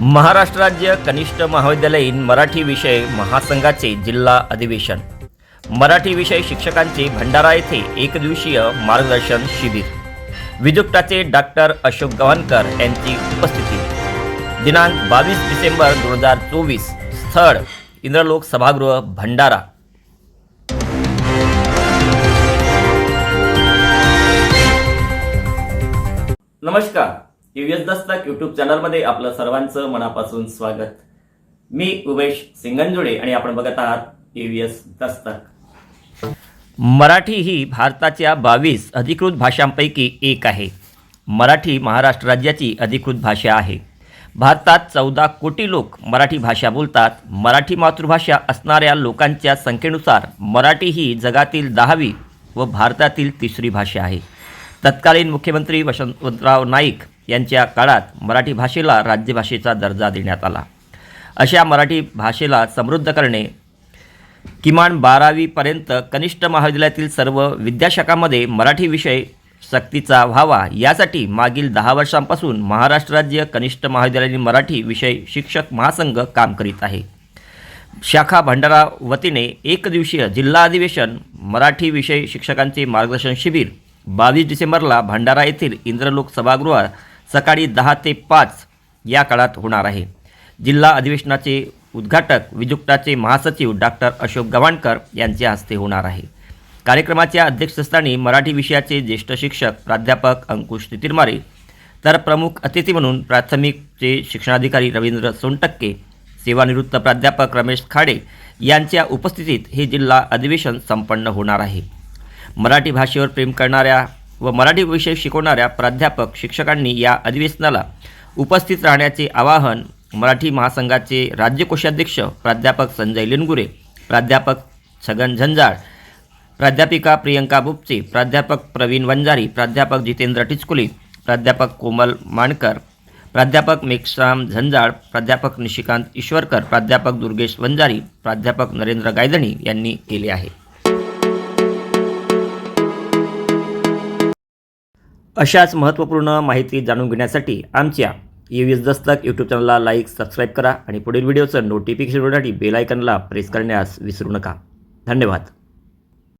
महाराष्ट्र राज्य कनिष्ठ महाविद्यालयीन मराठी विषय महासंघाचे जिल्हा अधिवेशन. मराठी विषय शिक्षकांचे भंडारा येथे एकदिवसीय मार्गदर्शन शिबिर. विदुक्ताचे डॉक्टर अशोक गव्हाणकर यांची उपस्थिती. दिनांक बावीस डिसेंबर दोन हजार चोवीस स्थळ इंद्रलोक सभागृह भंडारा. नमस्कार. टीव्हीएस दस्तक यूट्यूब चॅनलमध्ये आपलं सर्वांचं मनापासून स्वागत. मी उमेश सिंगंजुडे आणि आपण बघत आहात टीव्हीएस दस्तक. मराठी ही भारताच्या बावीस अधिकृत भाषांपैकी एक आहे. मराठी महाराष्ट्र राज्याची अधिकृत भाषा आहे. भारतात चौदा कोटी लोक मराठी भाषा बोलतात. मराठी मातृभाषा असणाऱ्या लोकांच्या संख्येनुसार मराठी ही जगातील दहावी व भारतातील तिसरी भाषा आहे. तत्कालीन मुख्यमंत्री वसंतराव नाईक यांच्या काळात मराठी भाषेला राज्यभाषेचा दर्जा देण्यात आला. अशा मराठी भाषेला समृद्ध करणे किमान बारावीपर्यंत कनिष्ठ महाविद्यालयातील सर्व विद्याशाखांमध्ये मराठी विषय सक्तीचा व्हावा यासाठी मागील दहा वर्षांपासून महाराष्ट्र राज्य कनिष्ठ महाविद्यालयीन मराठी विषय शिक्षक महासंघ काम करीत आहे. शाखा भंडारा वतीने एक दिवसीय जिल्हा अधिवेशन मराठी विषय शिक्षकांचे मार्गदर्शन शिबिर बावीस डिसेंबरला भंडारा येथील इंद्रलोक सभागृहात सकाळी दहा ते पाच या काळात होणार आहे. जिल्हा अधिवेशनाचे उद्घाटक विजुक्ताचे महासचिव डॉक्टर अशोक गव्हाणकर यांच्या हस्ते होणार आहे. कार्यक्रमाच्या अध्यक्षस्थानी मराठी विषयाचे ज्येष्ठ शिक्षक प्राध्यापक अंकुश तितिरमारे तर प्रमुख अतिथी म्हणून प्राथमिकचे शिक्षणाधिकारी रवींद्र सोनटक्के सेवानिवृत्त प्राध्यापक रमेश खाडे यांच्या उपस्थितीत हे जिल्हा अधिवेशन संपन्न होणार आहे. मराठी भाषेवर प्रेम करणाऱ्या व मराठी विषय शिकवणाऱ्या प्राध्यापक शिक्षकांनी या अधिवेशनाला उपस्थित राहण्याचे आवाहन मराठी महासंघाचे राज्य कोषाध्यक्ष प्राध्यापक संजय लिनगुरे प्राध्यापक छगन झंजाळ प्राध्यापिका प्रियंका बुपचे प्राध्यापक प्रवीण वंजारी प्राध्यापक जितेंद्र टिचकुले प्राध्यापक कोमल माणकर प्राध्यापक मेघश्याम झंजाळ प्राध्यापक निशिकांत ईश्वरकर प्राध्यापक दुर्गेश वंजारी प्राध्यापक नरेंद्र गायधणी यांनी केले आहे. अशाच महत्त्वपूर्ण माहिती जाणून घेण्यासाठी आमच्या यूएस दस्तक यूट्यूब चॅनलला लाईक सबस्क्राईब करा आणि पुढील व्हिडिओचं नोटिफिकेशन होण्यासाठी बेल आयकनला प्रेस करण्यास विसरू नका. धन्यवाद.